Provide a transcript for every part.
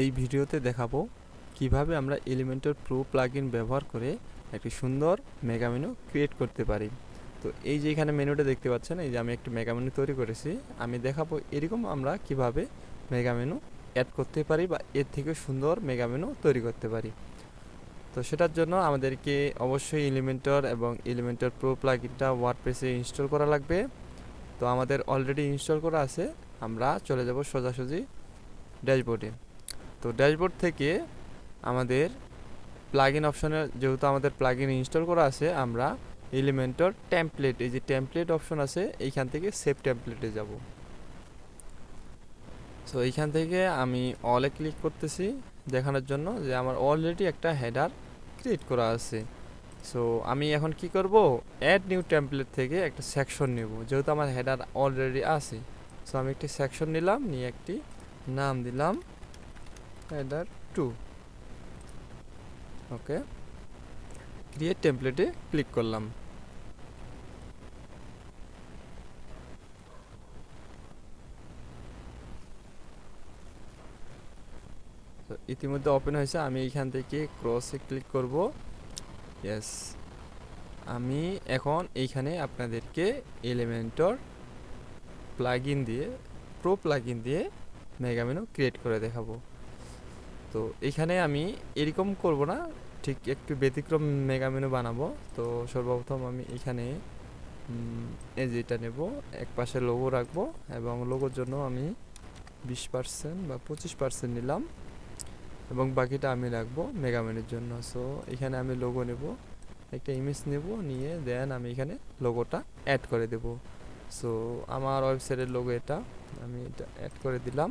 এই ভিডিওতে দেখাবো কীভাবে আমরা এলিমেন্টর প্রো প্লাগইন ব্যবহার করে একটি সুন্দর মেগা মেনু ক্রিয়েট করতে পারি। তো এই যে এখানে মেনুটা দেখতে পাচ্ছেন, এই যে আমি একটি মেগা মেনু তৈরি করেছি। আমি দেখাবো এরকম আমরা কীভাবে মেগা মেনু অ্যাড করতে পারি বা এর থেকে সুন্দর মেগা মেনু তৈরি করতে পারি। তো সেটার জন্য আমাদেরকে অবশ্যই এলিমেন্টর এবং এলিমেন্টর প্রো প্লাগইনটা ওয়ার্ডপ্রেসে ইনস্টল করা লাগবে। তো আমাদের অলরেডি ইনস্টল করা আছে। আমরা চলে যাব সোজাসুজি ড্যাশবোর্ডে তো ড্যাশবোর্ড থেকে আমাদের প্লাগ ইন অপশনে যেহেতু আমাদের প্লাগ ইন ইনস্টল করা আছে, আমরা এলিমেন্টর টেমপ্লেট এই যে টেমপ্লেট অপশন আছে, এইখান থেকে সেভ টেমপ্লেটে যাব। সো এইখান থেকে আমি অলে ক্লিক করতেছি, দেখানোর জন্য যে আমার অলরেডি একটা হেডার ক্রিয়েট করা আছে। সো আমি এখন কি করব? অ্যাড নিউ টেমপ্লেট থেকে একটা সেকশন নেব, যেহেতু আমার হেডার অলরেডি আছে। সো আমি একটি সেকশন নিলাম, নিয়ে একটি নাম দিলাম। হেডার টু ওকে ক্রিয়েট টেমপ্লেটে ক্লিক করলাম। ইতিমধ্যে ওপেন হয়েছে। আমি এইখান থেকে ক্রসে ক্লিক করব। ইয়েস আমি এখন এইখানে আপনাদেরকে এলিমেন্টর প্লাগইন দিয়ে প্রো প্লাগইন দিয়ে মেগা মেনু ক্রিয়েট করে দেখাবো। তো এখানে আমি এরকম করব না, ঠিক একটু ব্যতিক্রম মেগা মেনু বানাবো। তো সর্বপ্রথম আমি এখানে এই যেটা নেব, এক পাশে লোগো রাখব এবং লোগোর জন্য আমি বিশ পার্সেন্ট বা পঁচিশ পার্সেন্ট নিলাম এবং বাকিটা আমি রাখব মেগা মেনুর জন্য। সো এখানে আমি লোগো নেব, একটা ইমেজ নেব, নিয়ে দেন আমি এখানে লোগোটা অ্যাড করে দেব। সো আমার ওয়েবসাইটের লোগো এটা, আমি এটা অ্যাড করে দিলাম।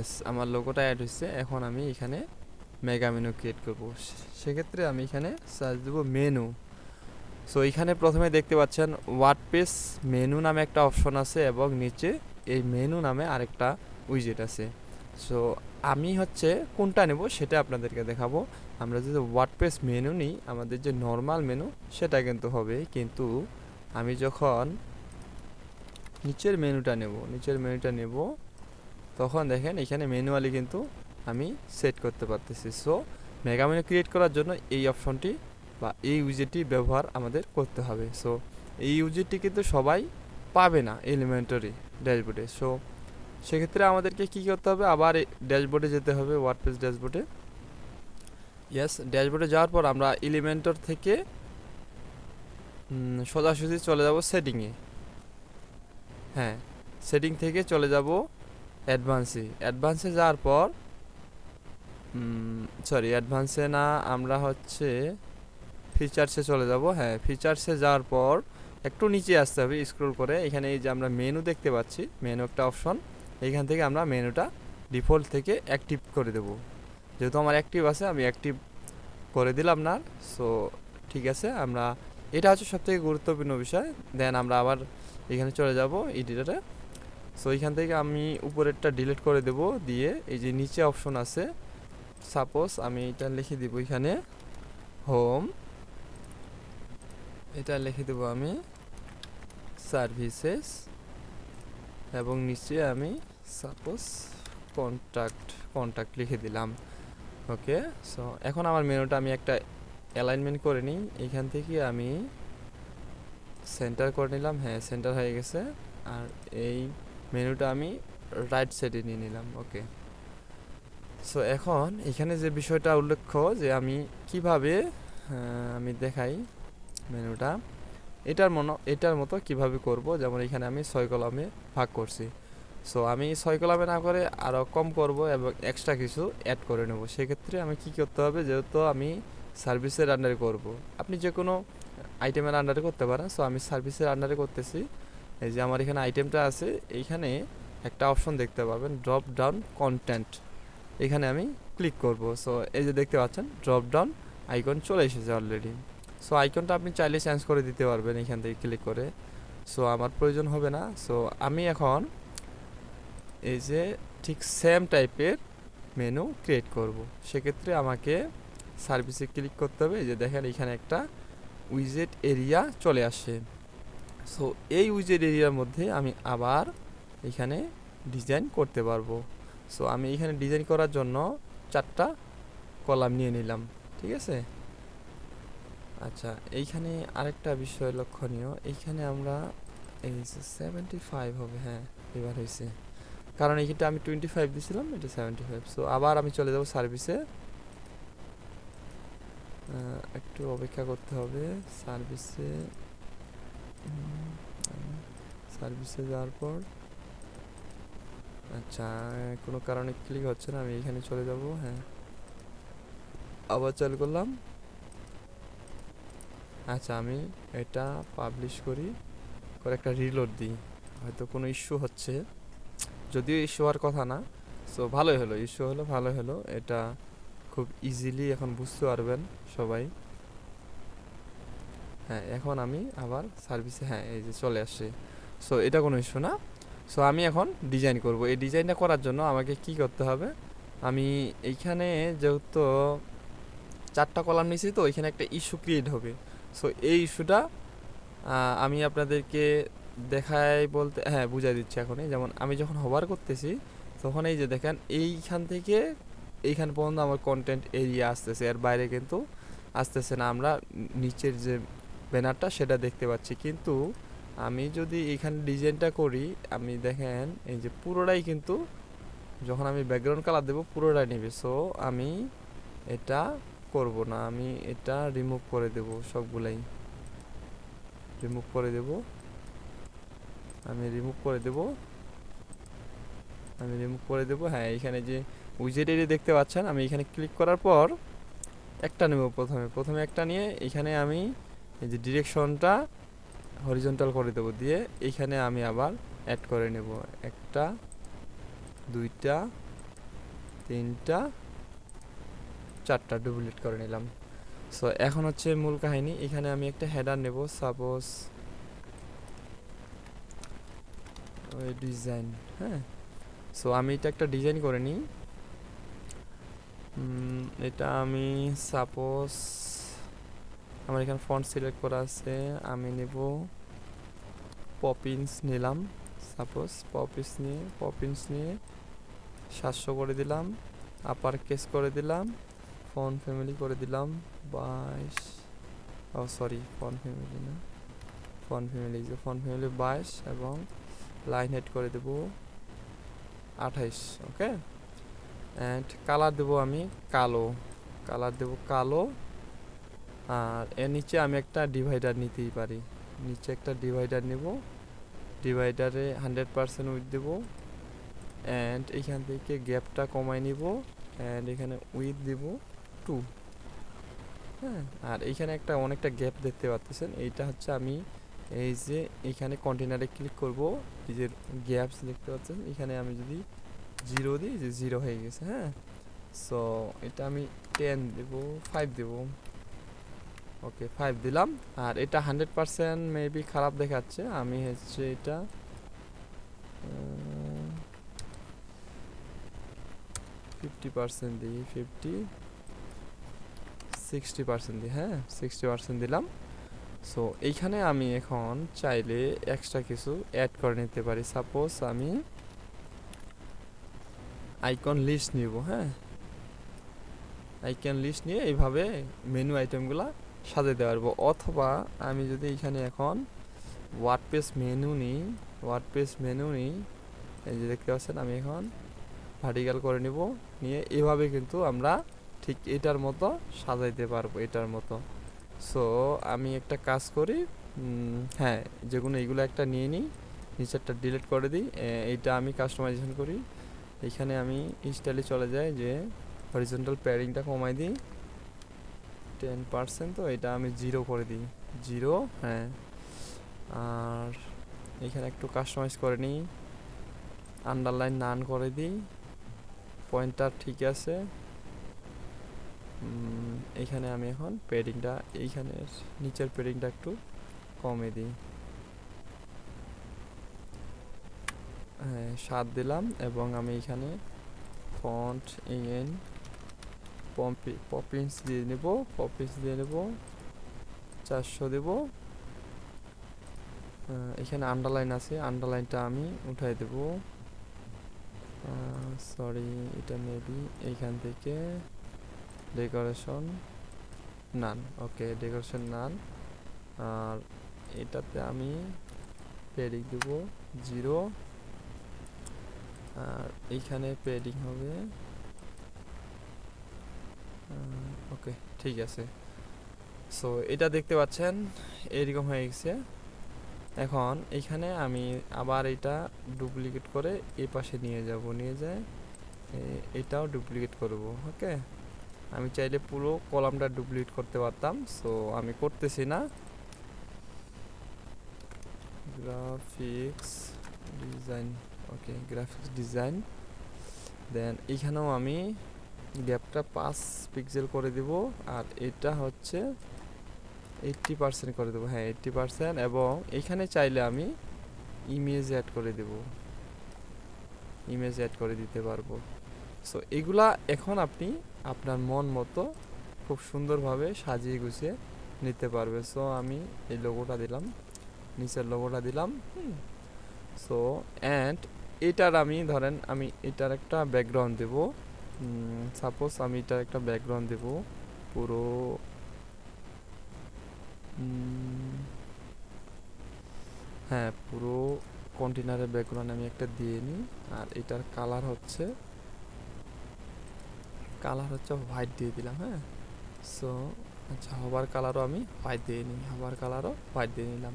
এস আমার লোগোটা অ্যাড হয়েছে এখন আমি এখানে মেগা মেনু ক্রিয়েট করব। সেক্ষেত্রে আমি এখানে সার্চ দেবো মেনু সো এখানে প্রথমে দেখতে পাচ্ছেন ওয়ার্ডপ্রেস মেনু নামে একটা অপশন আছে এবং নিচে এই মেনু নামে আরেকটা উইজেট আছে। সো আমি হচ্ছে কোনটা নেব সেটা আপনাদেরকে দেখাবো। আমরা যদি ওয়ার্ডপ্রেস মেনু নিই, আমাদের যে নর্মাল মেনু সেটা কিন্তু হবে। কিন্তু আমি যখন নিচের মেনুটা নেব, নিচের মেনুটা নেব তখন দেখেন এখানে ম্যানুয়ালি কিন্তু আমি সেট করতে পারতেছি। সো মেগা মেনু ক্রিয়েট করার জন্য এই অপশনটি বা এই ইউজেটটি ব্যবহার আমাদের করতে হবে। সো এই ইউজেটটি কিন্তু সবাই পাবে না এলিমেন্টারি ড্যাশবোর্ডে সো সেক্ষেত্রে আমাদেরকে কী করতে হবে? আবার ড্যাশবোর্ডে যেতে হবে ওয়ার্ডপ্রেস ড্যাশবোর্ডে ইয়েস ড্যাশবোর্ডে যাওয়ার পর আমরা এলিমেন্টর থেকে সোজাসুজি চলে যাব সেটিংয়ে হ্যাঁ সেটিং থেকে চলে যাব অ্যাডভান্সে অ্যাডভান্সে যাওয়ার পর সরি অ্যাডভান্সে না, আমরা হচ্ছে ফিচার্সে চলে যাব। হ্যাঁ ফিচার্সে যাওয়ার পর একটু নিচে আসতে হবে স্ক্রল করে। এখানে এই যে আমরা মেনু দেখতে পাচ্ছি মেনু একটা অপশন এইখান থেকে আমরা মেনুটা ডিফল্ট থেকে অ্যাক্টিভ করে দেব। যেহেতু আমার অ্যাক্টিভ আছে, আমি অ্যাক্টিভ করে দিলাম না। সো ঠিক আছে, আমরা, এটা হচ্ছে সবথেকে গুরুত্বপূর্ণ বিষয়। দেন আমরা আবার এখানে চলে যাব এডিটারে সো এইখান থেকে আমি উপরেরটা ডিলিট করে দেব, দিয়ে এই যে নিচে অপশন আছে সাপোজ আমি এটা লিখে দিব এখানে হোম এটা লিখে দেব আমি সার্ভিসেস এবং নিচে আমি সাপোজ কন্ট্যাক্ট কন্ট্যাক্ট লিখে দিলাম। ওকে সো এখন আমার মেনুটা আমি একটা অ্যালাইনমেন্ট করে নিই। এইখান থেকে আমি সেন্টার করে নিলাম হ্যাঁ সেন্টার হয়ে গেছে। আর এই মেনুটা আমি রাইট সাইডে নিয়ে নিলাম ওকে সো এখন এখানে যে বিষয়টা উল্লেখ্য যে আমি কীভাবে আমি দেখাই মেনুটা, এটার মনো, এটার মতো কীভাবে করব, যেমন এখানে আমি ছয় কলামে ভাগ করছি। সো আমি ছয় কলামে না করে আরও কম করব এবং এক্সট্রা কিছু অ্যাড করে নেব। সেক্ষেত্রে আমি কি করতে হবে, যেহেতু আমি সার্ভিসের আন্ডারে করব। আপনি যে কোনো আইটেমের আন্ডারে করতে পারেন। সো আমি সার্ভিসের আন্ডারে করতেছি। এই যে আমার এখানে আইটেমটা আছে, এইখানে একটা অপশন দেখতে পাবেন ড্রপ ডাউন কন্টেন্ট এখানে আমি ক্লিক করব। সো এই যে দেখতে পাচ্ছেন ড্রপ ডাউন আইকন চলে এসেছে অলরেডি সো আইকনটা আপনি চাইলে চেঞ্জ করে দিতে পারবেন এখান থেকে ক্লিক করে। সো আমার প্রয়োজন হবে না। সো আমি এখন এই যে ঠিক সেম টাইপের মেনু ক্রিয়েট করব। সেক্ষেত্রে আমাকে সার্ভিসে ক্লিক করতে হবে। এই যে দেখেন, এখানে একটা উইজেট এরিয়া চলে আসে সো এই উইজেট এরিয়ার মধ্যে আমি আবার এখানে ডিজাইন করতে পারব। সো আমি এখানে ডিজাইন করার জন্য চারটা কলাম নিয়ে নিলাম, ঠিক আছে? আচ্ছা এইখানে আরেকটা বিষয় লক্ষণীয়। এইখানে আমরা, এই সেভেন্টি ফাইভ হবে হ্যাঁ এবার হয়েছে। কারণ এইটা আমি টোয়েন্টি ফাইভ দিয়েছিলাম এটা সেভেন্টি ফাইভ সো আবার আমি চলে যাব সার্ভিসে একটু অপেক্ষা করতে হবে। সার্ভিসে সার্ভিসে যাওয়ার পর। আচ্ছা কোনো কারণে ক্লিক হচ্ছে না, আমি এখানে চলে যাব হ্যাঁ। আবার চালু করলাম। আচ্ছা আমি এটা পাবলিশ করি, করে একটা রিলোড দিই। হয়তো কোনো ইস্যু হচ্ছে, যদিও ইস্যু হওয়ার কথা না। সো ভালোই হলো ইস্যু হলো, ভালো হলো। এটা খুব ইজিলি এখন বুঝতে পারবেন সবাই। হ্যাঁ এখন আমি আবার সার্ভিসে হ্যাঁ এই যে চলে আসছে। সো এটা কোনো ইস্যু না। সো আমি এখন ডিজাইন করব। এই ডিজাইনটা করার জন্য আমাকে কি করতে হবে? আমি এইখানে যেহেতু চারটা কলাম নিয়েছি, তো এখানে একটা ইস্যু ক্রিয়েট হবে। সো এই ইস্যুটা আমি আপনাদেরকে দেখাই বলতে হ্যাঁ বুঝাই দিচ্ছি এখনই যেমন আমি যখন হবার করতেছি, তখন এই যে দেখেন, এইখান থেকে এইখান পর্যন্ত আমার কন্টেন্ট এরিয়া আসতেছে। এর বাইরে কিন্তু আসতেছে না। আমরা নিচের যে ব্যানারটা, সেটা দেখতে পাচ্ছি। কিন্তু আমি যদি এখানে ডিজাইনটা করি, আমি দেখেন, এই যে পুরোটাই কিন্তু যখন আমি ব্যাকগ্রাউন্ড কালার দেবো, পুরোটাই নেবে। সো আমি এটা করব না, আমি এটা রিমুভ করে দেব সবগুলাই। রিমুভ করে দেব। আমি রিমুভ করে দেব। আমি রিমুভ করে দেব। হ্যাঁ এখানে যে উইজেট এরিয়া দেখতে পাচ্ছেন, আমি এখানে ক্লিক করার পর একটা নেব প্রথমে। প্রথমে একটা নিয়ে এখানে আমি এই যে ডিরেকশনটা হরিজন্টাল করে দেবো দিয়ে এইখানে আমি আবার অ্যাড করে নেব। একটা, দুইটা, তিনটা, চারটা ডুপ্লিট করে নিলাম। সো এখন হচ্ছে মূল কাহিনী। এখানে আমি একটা হেডার নেব। সাপোজ ওই ডিজাইন হ্যাঁ? সো আমি এটা একটা ডিজাইন করে নিই। এটা আমি সাপোজ আমার এখানে ফন্ট সিলেক্ট করা আছে, আমি নেব পপিন্স নিলাম, সাপোজ পপিন্স নিয়ে পপিন্স নিয়ে সাতশো করে দিলাম আপার কেস করে দিলাম ফোন ফ্যামিলি করে দিলাম, বাইশ, ও সরি ফোন ফ্যামিলি না ফোন ফ্যামিলি যে ফোন ফ্যামিলি বাইশ এবং লাইন হেড করে দেব আঠাইশ ওকে অ্যান্ড কালার দেবো আমি কালো কালার দেব কালো আর এর নিচে আমি একটা ডিভাইডার নিতেই পারি। নিচে একটা ডিভাইডার নেব। ডিভাইডারে হান্ড্রেড পারসেন্ট উইথ দেবো। অ্যান্ড এখান থেকে গ্যাপটা কমাই নিব। অ্যান্ড এখানে উইথ দেব টু হ্যাঁ আর এইখানে একটা অনেকটা গ্যাপ দেখতে পাচ্ছেন। এইটা হচ্ছে আমি এই যে এখানে কন্টেনারে ক্লিক করব। এই যে গ্যাপস দেখতে পাচ্ছেন। এখানে আমি যদি জিরো দিই যে জিরো হয়ে গেছে হ্যাঁ। সো এটা আমি টেন দেবো ফাইভ দেব। ওকে ফাইভ দিলাম। আর এটা হান্ড্রেড পারসেন্ট মেবি খারাপ দেখাচ্ছে। আমি হচ্ছে এটা ফিফটি পার্সেন্ট দিই ফিফটি সিক্সটি পার্সেন্ট দিই হ্যাঁ সিক্সটি পার্সেন্ট দিলাম। সো এইখানে আমি এখন চাইলে এক্সট্রা কিছু অ্যাড করে নিতে পারি। সাপোজ আমি আইকন লিস্ট নিব হ্যাঁ। আইকন লিস্ট নিয়ে এইভাবে মেনু আইটেমগুলো সাজাতে পারব। অথবা আমি যদি এখানে এখন ওয়ার্ড পেজ মেনু নিই ওয়ার্ড পেজ মেনু নিই, এই যে দেখতে পাচ্ছেন আমি এখন ভার্টিক্যাল করে নিব। নিয়ে এভাবে কিন্তু আমরা ঠিক এটার মতো সাজাইতে পারব, এটার মতো। সো আমি একটা কাজ করি হ্যাঁ যেগুলো এইগুলো একটা নিয়ে নিই, নিচেরটা ডিলিট করে দিই এইটা আমি কাস্টমাইজেশন করি। এখানে আমি স্টাইলে চলে যাই, যে হরিজন্টাল প্যারিংটা কমাই দিই। টেন পার্সেন্ট তো এটা আমি জিরো করে দিই। জিরো হ্যাঁ। আর এখানে একটু কাস্টমাইজ করে নিই। আন্ডারলাইন নান করে দিই। পয়েন্টটা ঠিক আছে। এখানে আমি এখন পেডিংটা এইখানে নিচের পেডিংটা একটু কমে দিই। হ্যাঁ সাত দিলাম এবং আমি এখানে ফন্ট ইন পম্পি পপিন্স দিয়ে নেব পপিন্স দিয়ে নেব, চারশো দেব। এখানে আন্ডারলাইন আছে আন্ডারলাইনটা আমি উঠাই দেব। সরি এটা মেবি এইখান থেকে ডেকোরেশন নান ওকে ডেকোরেশন নান আর এটাতে আমি পেডিং দেব জিরো আর এইখানে পেডিং হবে ওকে ঠিক আছে। সো এটা দেখতে পাচ্ছেন, এরকম হয়ে গেছে। এখন এখানে আমি আবার এটা ডুপ্লিকেট করে এই পাশে নিয়ে যাব, নিয়ে যায় এটাও ডুপ্লিকেট করব ওকে আমি চাইলে পুরো কলামটা ডুপ্লিকেট করতে পারতাম সো আমি করতেছি না। Graphics design okay graphics design then এখানেও আমি গ্যাপটা পাঁচ পিক্সেল করে দেব আর এটা হচ্ছে এইট্টি পার্সেন্ট করে দেবো। হ্যাঁ এইট্টি পার্সেন্ট এবং এখানে চাইলে আমি ইমেজ অ্যাড করে দেব। ইমেজ অ্যাড করে দিতে পারব। সো এগুলা এখন আপনি আপনার মন মতো খুব সুন্দরভাবে সাজিয়ে গুছিয়ে নিতে পারবে। সো আমি এই লোগোটা দিলাম, নিচের লোগোটা দিলাম সো অ্যান্ড এটার আমি ধরেন আমি এটার একটা ব্যাকগ্রাউন্ড দেব। সাপোজ আমি এটার একটা ব্যাকগ্রাউন্ড দেব, পুরো হ্যাঁ পুরো কন্টেনারের ব্যাকগ্রাউন্ড আমি একটা দিয়ে নিই, আর এটার কালার হচ্ছে কালার হচ্ছে হোয়াইট দিয়ে দিলাম হ্যাঁ? সো আচ্ছা হবার কালারও আমি হোয়াইট দিয়ে নিই, হবার কালারও হোয়াইট দিয়ে নিলাম।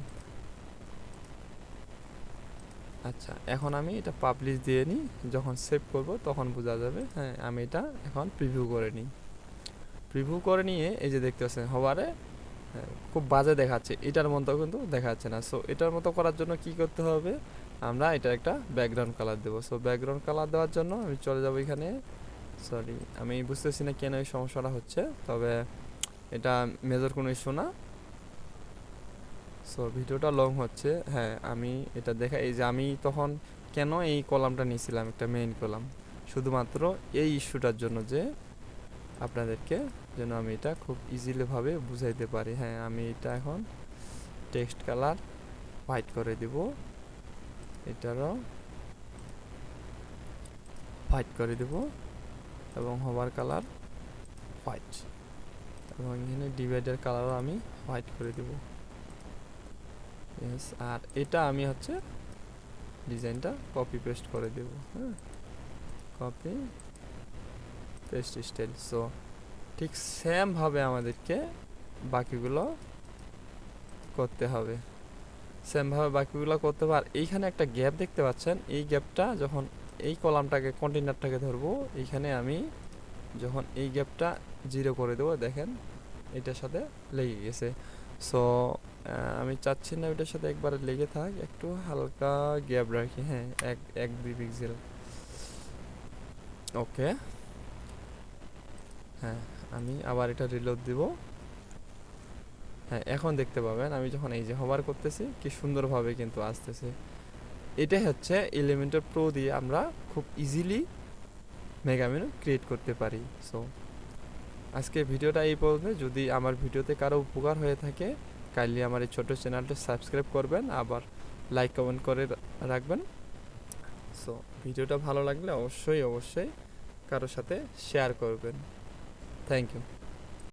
আচ্ছা এখন আমি এটা পাবলিশ দিয়ে নিই যখন সেভ করব তখন বোঝা যাবে হ্যাঁ আমি এটা এখন প্রিভিউ করে নিই। প্রিভিউ করে নিয়ে এই যে দেখতে পাচ্ছেন হবারে হ্যাঁ, খুব বাজে দেখাচ্ছে এটার মতো কিন্তু দেখাচ্ছে না। সো এটার মতো করার জন্য কি করতে হবে আমরা এটা একটা ব্যাকগ্রাউন্ড কালার দেবো। সো ব্যাকগ্রাউন্ড কালার দেওয়ার জন্য আমি চলে যাব এখানে। সরি আমি বুঝতেছি না কেন এই সমস্যাটা হচ্ছে তবে এটা মেজর কোনো ইস্যু না। সো ভিডিওটা লং হচ্ছে। হ্যাঁ আমি এটা দেখা, এই যে আমি তখন কেন এই কলামটা নিয়েছিলাম, একটা মেইন কলাম? শুধুমাত্র এই ইস্যুটার জন্য যে আপনাদেরকে যেন আমি এটা খুব ইজিলিভাবে বুঝাইতে পারি। হ্যাঁ আমি এটা এখন টেক্সট কালার হোয়াইট করে দিব। এটারও হোয়াইট করে দেব এবং হবার কালার হোয়াইট এবং এখানে ডিভাইডের কালারও আমি হোয়াইট করে দেব। ইয়েস আর এটা আমি হচ্ছে ডিজাইনটা কপি পেস্ট করে দেব হ্যাঁ। কপি পেস্ট স্টাইল সো ঠিক সেমভাবে আমাদেরকে বাকিগুলো করতে হবে। সেমভাবে বাকিগুলো করতে হবে, আর এইখানে একটা গ্যাপ দেখতে পাচ্ছেন, এই গ্যাপটা যখন এই কলামটাকে কন্টেনারটাকে ধরবো, এইখানে আমি যখন এই গ্যাপটা জিরো করে দেবো, দেখেন, এটার সাথে লেগে গেছে। সো আমি চাচ্ছি না এটার সাথে একবারে লেগে থাক, একটু হালকা গ্যাপ রাখি হ্যাঁ এক এক দুই পিক্সেল ওকে হ্যাঁ আমি আবার এটা রিলোড দিব। হ্যাঁ এখন দেখতে পাবেন, আমি যখন এই যে হবার করতেছি, কি সুন্দরভাবে কিন্তু আসতেছে। এটাই হচ্ছে এলিমেন্টার প্রো দিয়ে আমরা খুব ইজিলি মেগামেনু ক্রিয়েট করতে পারি। সো আজকে ভিডিওটা এই পর্যন্ত। যদি আমার ভিডিওতে কারও উপকার হয়ে থাকে কাইন্ডলি আমার এই ছোটো চ্যানেলটা সাবস্ক্রাইব করবেন, আবার লাইক কমেন্ট করে রাখবেন। সো ভিডিওটা ভালো লাগলে অবশ্যই অবশ্যই কারোর সাথে শেয়ার করবেন। Thank you